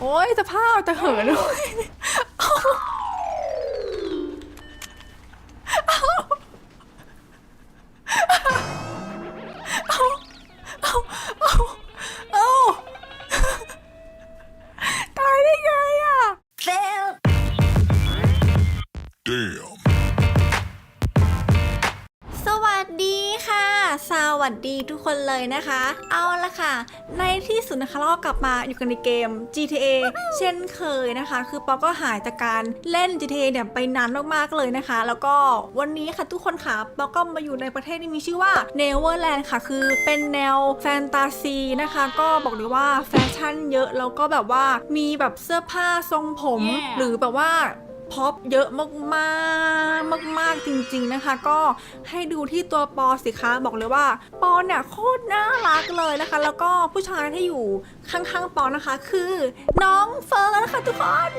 โอ้ยจะพาจะเหินเลย สวัสดีทุกคนเลยนะคะ เอาละค่ะ ในที่สุดนะคะเราก็กลับมาอยู่กันในเกม GTA เช่นเคยนะคะ คือปอก็หายจากการเล่น GTA เนี่ยไปนานมากๆเลยนะคะ แล้วก็วันนี้ค่ะทุกคนค่ะปอก็มาอยู่ในประเทศที่มีชื่อว่า Neverland ค่ะ คือเป็นแนวแฟนตาซีนะคะ ก็บอกเลยว่าแฟชั่นเยอะแล้วก็แบบว่ามีแบบเสื้อผ้าทรงผม Yeah หรือแบบว่า พ็อปเยอะมากๆมากจริง ๆนะคะ ก็ให้ดูที่ตัวปอสิคะบอกเลยว่า ปอเนี่ยโคตรน่ารักเลยนะคะ แล้วก็ผู้ชายที่อยู่ข้างๆปอนะคะ คือน้องเฟิร์นนะคะทุกคน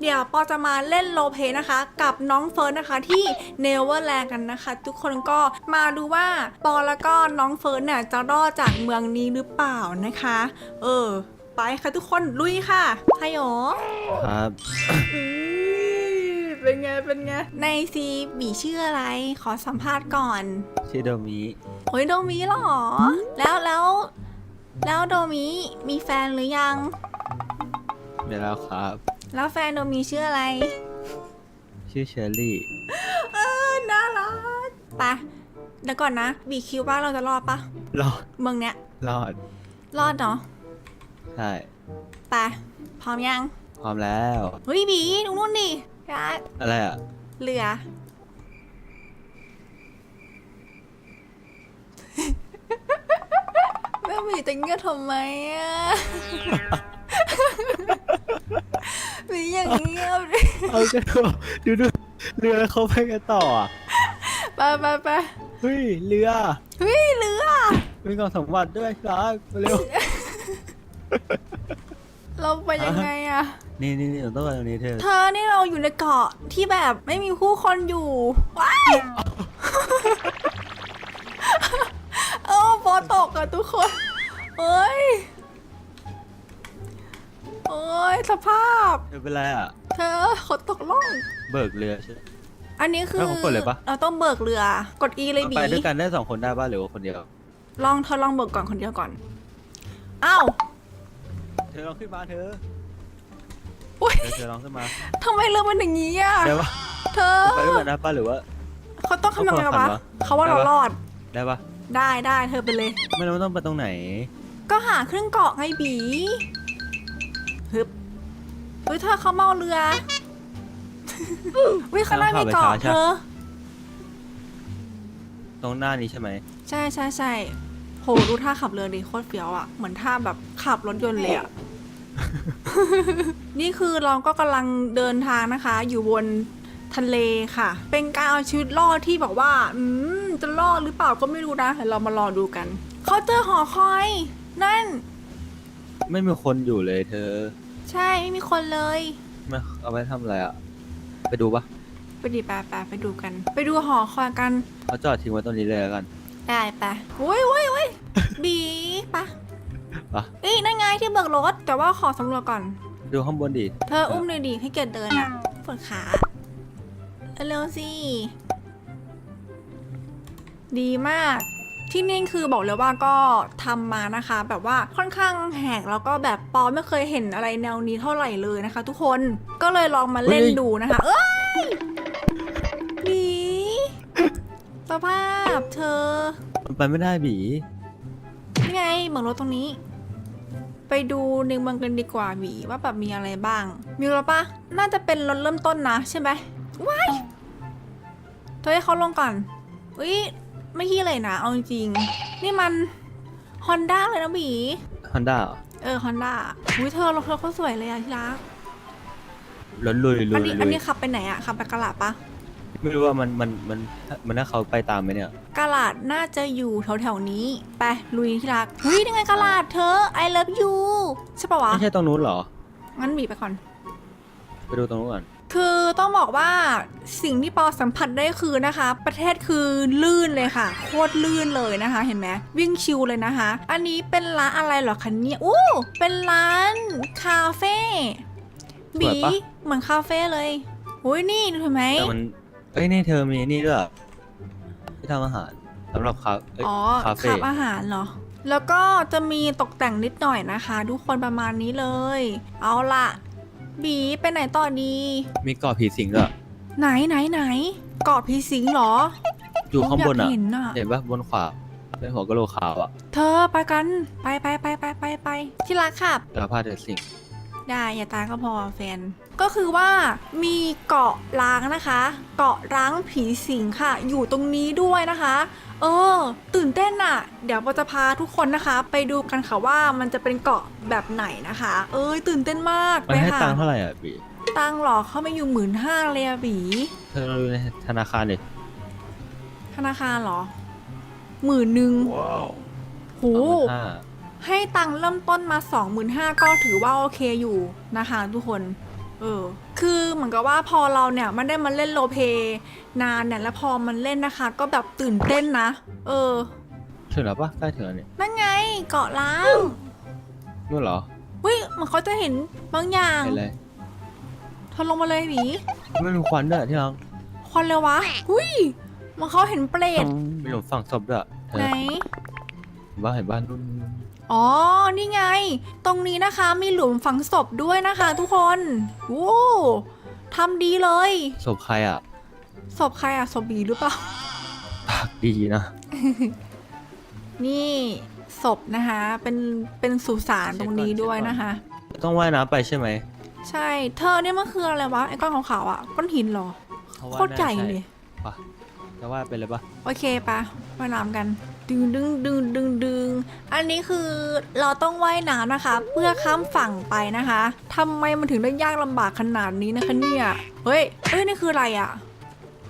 เดี๋ยวปอจะมาเล่นโรลเพนะคะ กับน้องเฟิร์นนะคะที่เนเวอร์แลนด์กันนะคะ ทุกคนก็มาดูว่าปอแล้วก็น้องเฟิร์นเนี่ยจะรอดจากเมืองนี้หรือเปล่านะคะ เออ ไปค่ะทุกคนลุยค่ะไฮโยครับอุ๊ยเป็นไงเป็นไงในซีบีชื่ออะไร ขอสัมภาษณ์ก่อนชื่อโดมิโอ้ยโดมิเหรอ แล้วแล้ว แล้วโดมิมีแฟนหรือยัง เดี๋ยวแล้วครับ แล้วแฟนโดมิชื่ออะไร ชื่อเชอรี่ เออน่ารักไปเดี๋ยวก่อนนะบีคิดว่าเราจะรอดปะรอดเมืองเนี้ยรอดรอดเนาะ ใช่ไปพร้อมยังพร้อมแล้วเฮ้ยบีดูนู่นดิรักอะไรอะเรือ แม่หมีจะเงียบทำไมอะหมีอย่างเงียบดิเอาจะดูดูเรือเขาไปกันต่ออะไปไปไปเฮ้ยเรือเฮ้ยเรือมีกล่องสมบัติด้วยครับมาเร็ว เราไปยังไงอะนี่นี่นี่ต้องไปตรงนี้เธอ เธอนี่เราอยู่ในเกาะที่แบบไม่มีผู้คนอยู่ว้ายเอ้าฝนตกอะทุกคนเอ้ยโอ้ยสภาพ เธอเป็นไรอะ เธอขนตกล่อง เบิกเรือใช่ไหม อันนี้คือแล้วผมกดเลยปะ เราต้องเบิกเรือ กด E เลยบี ไปด้วยกันได้สองคนได้ป่ะหรือว่าคนเดียว ลองเธอลองเบิกก่อนคนเดียวก่อน อ้าวเธอลองขึ้นมาเธออุ้ยเธอเธอลองขึ้นมาทำไมเรือมันอย่างนี้อะได้ปะเธอ ไปด้วยกันได้ป่ะหรือว่า เขาต้องทำยังไงเขาขอวะขันวะเขาว่าเราได้ปะรอด ได้ปะได้ได้เธอไปเลย ไม่รู้ว่าต้องไปตรงไหน ก็หาเครื่องเกาะไงบีฮึบเฮ้ยเธอเขาเมาเรือวิข้างหน้ามีเกาะเธอ ตรงหน้านี้ใช่ไหม ใช่ใช่ใช่โหดูท่าขับเรือดิโคตรเฟี้ยวอะเหมือนท่าแบบขับรถยนต์เลยอะ นี่คือเราก็กำลังเดินทางนะคะ อยู่บนทะเลค่ะ เป็นการเอาชีวิตรอดที่บอกว่า อืม จะรอดหรือเปล่าก็ไม่รู้นะเดี๋ยวเรามารอดูกันเขาเจอหอคอย นั่น ไม่มีคนอยู่เลยเธอใช่ไม่มีคนเลยไม่เอาไปทำอะไรอะ ไปดูปะไปดิไปไปไปดูกัน ไปดูหอคอยกัน เขาจอดทิ้งไว้ตรงนี้เลยแล้วกัน ได้ไปโอ้ยโอ้ยโอ้ย บีปะ ปะเอ้ยนั่นไงที่เบิกรถ แต่ว่าขอสำรวจก่อน ดูข้างบนดิ เธออุ้มเลยดิให้เกียรติเดินอะปวดขาเร็วๆสิ ดีมาก ที่นี่คือบอกเลยว่าก็ทำมานะคะ แบบว่าค่อนข้างแหกแล้วก็แบบปอไม่เคยเห็นอะไรแนวนี้เท่าไหร่เลยนะคะ ทุกคนก็เลยลองมาเล่นดูนะคะ เอ้ยหนีสภาพเธอ มันไปไม่ได้บีนี่ไงเมืองรถตรงนี้ ไปดูในเมืองกันดีกว่าหวีว่าแบบมีอะไรบ้าง มีรถปะน่าจะเป็นรถเริ่มต้นนะใช่ไหมว้ายเธอให้เขาลงก่อนอุ้ยไม่ขี้เลยนะเอาจริงๆนี่มันฮอนด้าเลยนะหวีฮอนด้าเออฮอนด้าอุ้ยเธอรถเธอเขาสวยเลยอะที่รักรถลุยลุอันยนี้ลุอันยนี้ขับไปไหนอะขับไปกะลาดปะ ไม่รู้ว่ามันมันมันมันถ้าเขาไปตามไหมเนี่ย กะลาดน่าจะอยู่แถวๆนี้ ไปลุยที่รักอุ้ยยังไงกะลาดเธอ I love you ใช่ปะวะ ไม่ใช่ตรงนู้นเหรอ งั้นหวีไปก่อน ไปดูตรงนู้นก่อน คือต้องบอกว่าสิ่งที่ปอสัมผัสได้คือนะคะ ประเทศคือลื่นเลยค่ะ โคตรลื่นเลยนะคะ เห็นไหมวิ่งชิวเลยนะคะ อันนี้เป็นร้านอะไรเหรอคะเนี่ยอู้เป็นร้านคาเฟ่สบีวยปะ เหมือนคาเฟ่เลยอุ้ยนี่ดูเห็นไหมแต่มัน เอ้ยนี่เธอมีนี่ด้วยเหรอที่ทำอาหารสำหรับคาเอ้ยอ๋อคาเฟ่ขับอาหารเหรอ แล้วก็จะมีตกแต่งนิดหน่อยนะคะ ทุกคนประมาณนี้เลย เอาละบีไปไหนต่อดี มีเกาะผีสิงด้วยไหนไหนไหนเกาะพีสิงเหรออยู่ข้างบนผมอยาอะกเห็นอะ เห็นปะบนขวาเป็นหัวกะโหลกขาวอะเธอไปกันไปไปไปไปไปไปที่รักขับกระพาเดสิง ได้อย่าตายก็พอแฟน ก็คือว่ามีเกาะล้างนะคะ เกาะล้างผีสิงค่ะ อยู่ตรงนี้ด้วยนะคะ เออ ตื่นเต้นอะเดี๋ยวเราจะพาทุกคนนะคะ ไปดูกันค่ะว่ามันจะเป็นเกาะแบบไหนนะคะ เอ้ยตื่นเต้นมากมันให้ค่ะตังค์เท่าไหร่อะบีตังค์เหรอเขาไม่อยู่หมื่นห้าเลยอะบีเธอเราดูในธนาคารเลยธนาคารเหรอหมื่นหนึ่ง Wow. โหสองหมื่นห้า ให้ตังค์เริ่มต้นมา 25,000ก็ถือว่าโอเคอยู่นะคะทุกคน เออ คือเหมือนกับว่าพอเราเนี่ยมันได้มาเล่นโรลเพลย์นานเนี่ยแล้วพอมันเล่นนะคะ ก็แบบตื่นเต้นนะ เออ ถึงแล้วปะใกล้ถึงแล้วเนี่ยนั่นไงเกาะล้างนู่นเหรอเฮ้ยมันเขาจะเห็นบางอย่างเห็นเลยเธอลงมาเลยหวีไม่มีควันด้วยที่รังควันเลยวะ หุ้ยมันเขาเห็นเปรตมีหลุมฝังศพด้วยเธอไหนเห็น บ้านเห็นบ้านนู่นอ๋อ นี่ไง ตรงนี้นะคะมีหลุมฝังศพด้วยนะคะทุกคนโว้ทำดีเลย ศพใครอะศพใครอะศพบีหรือเปล่า ปากดีนะ นี่ศพนะคะ เป็นเป็นสุสานตรงนี้ด้วยนะคะ ต้องว่ายน้ำไปใช่ไหมใช่ เธอเนี่ยมันคืออะไรวะไอ้ก้อนขาวๆอะก้อนหินเหรอเขาโคว่าตรใหญ่น่าเลยปะจะว่ายไปเลยปะโอเคปะว่ายน้ำกัน ดึงดึงดึงดึงดึงอันนี้คือเราต้องว่ายน้ำนะคะ เพื่อข้ามฝั่งไปนะคะทำไมมันถึงได้ยากลำบากขนาดนี้นะคะเนี่ย เฮ้ยเฮ้ยนี่คืออะไรอะ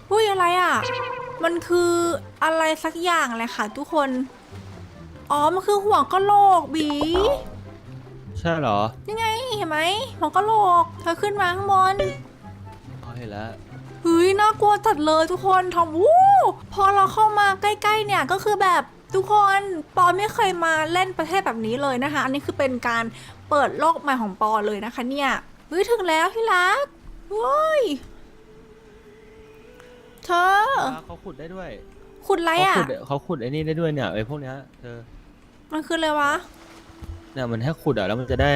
เฮ้ยอะไรอะมันคืออะไรสักอย่างเลยค่ะทุกคน อ๋อ มันคือหัวกะโหลกบีใช่เหรอนี่ไงเห็นไหมหัวกะโหลกเธอขึ้นมาข้างบนอ๋อเห็นแล้วเฮ้ยน่ากลัวจัดเลยทุกคนทำวู้ พอเราเข้ามาใกล้ ๆ เนี่ยก็คือแบบทุกคนปอนไม่เคยมาเล่นประเทศแบบนี้เลยนะคะ อันนี้คือเป็นการเปิดโลกใหม่ของปอเลยนะคะเนี่ยเฮ้ยถึงแล้วที่รักเฮ้ยเธอเขาขุดได้ด้วยขุดอะไรเขาอะขุดเขาขุดไอ้นี่ได้ด้วยเนี่ยไอ้พวกเนี้ยเธอ มันคืออะไรวะเนี่ยมันให้ขุดอะแล้วมันจะได้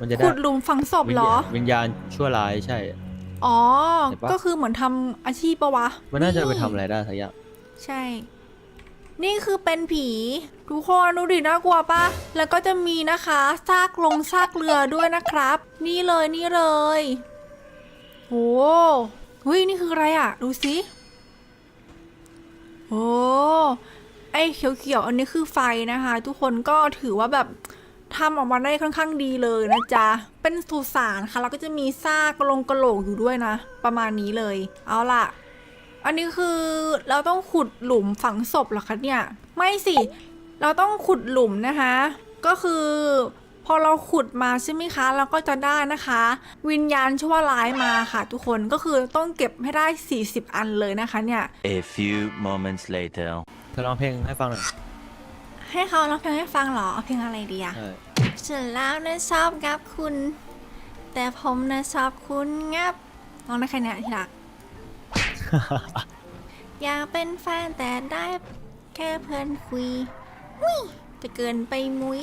มันจะได้ขุดหลุมฝังศพเหรอ วิญญาณชั่วร้ายใช่ อ๋อ เห็นปะ ก็คือเหมือนทำอาชีพปะวะมันน่าจะไปทำอะไรได้สักอย่างใช่ นี่คือเป็นผี ทุกคนดูดิน่ากลัวปะแล้วก็จะมีนะคะซากลงซากเรือด้วยนะครับ นี่เลยนี่เลยโอ้เฮ้ยนี่คืออะไรอะดูสิโอ้ไอเขียวๆอันนี้คือไฟนะคะ ทุกคนก็ถือว่าแบบ ทำออกมาได้ค่อนข้างดีเลยนะจ๊ะ เป็นสุสานค่ะ แล้วก็จะมีซากกระโหลงกระโหลกอยู่ด้วยนะ ประมาณนี้เลย เอาล่ะ อันนี้คือเราต้องขุดหลุมฝังศพเหรอคะเนี่ย ไม่สิ เราต้องขุดหลุมนะคะ ก็คือพอเราขุดมาใช่ไหมคะเราก็จะได้นะคะ วิญญาณชั่วร้ายมาค่ะ ทุกคนก็คือต้องเก็บให้ได้ 40 อันเลยนะคะเนี่ย A few moments later. เธอร้องเพลงให้ฟังหน่อยให้เขาร้องเพลงให้ฟังเหรอเอาเพลงอะไรดีอะ ใช่ ฉันแล้วนะชอบงับคุณ แต่ผมนะชอบคุณงับร้องได้แค่เนี้ยที่รัก อยากเป็นแฟนแต่ได้แค่เพื่อนคุยหุยจะเกินไปมุย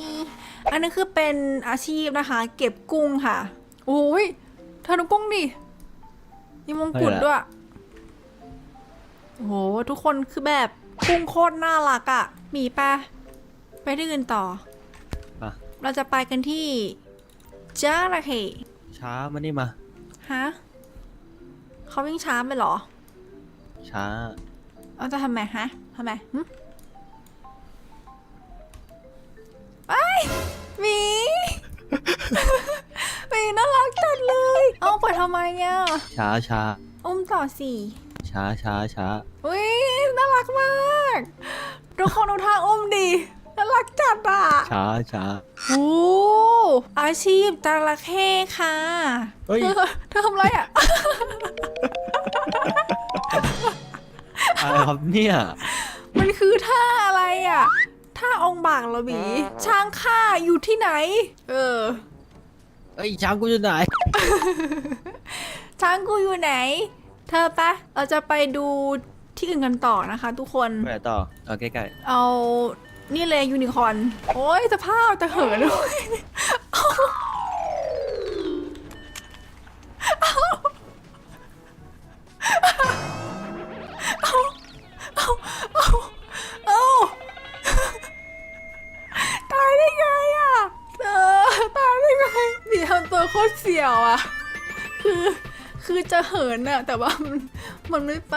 อันนี้คือเป็นอาชีพนะคะ เก็บกุ้งค่ะ โอ้ยเธอดูกุ้งดิมีมงกุฎด้วย โอ้โห ทุกคนคือแบบกุ้งโคตรน่ารักอะ่ะมีปะไปที่อื่นต่อมา เราจะไปกันที่จาระเข้ช้ามานี่มา ฮะเขาวิ่งช้าไปเหรอ ช้า เอาจะทำไมฮะทำไมหึไอ้ยหมีหมีน่ารักจัดเลย เอาไปทำไมอะช้าช้า อุ้มต่อสี่ช้าช้าช้าอุ้ยน่ารักมาก ทุกคนดูท่าอุ้มดี น่าน่ารักจัดอะช้าช้า โอ้อาชีพจระเข้ค่ะเฮ้ยเธอเธอทำอะไรอะ อะไรครับเนี่ยมันคือท่าอะไรอะ ท่าองค์บากเหรอบีช้างข้าอยู่ที่ไหน เออ เอ้ยช้างกูอยู่ไหนช้างกูอยู่ไหน เธอปะเราจะไปดูที่อื่นกันต่อนะคะ ทุกคน ไปไหนต่อเอาใกล้เอา นี่เลยยูนิคอร์นโอ้ยสภาพจะเหินด้วยเอาเอาเอาเอาเอาตายได้ไงอะเออตายได้ไงบีทำตัวโคตรเสี่ยวอะคือคือจะเหินอะแต่ว่ามันมันไม่ไป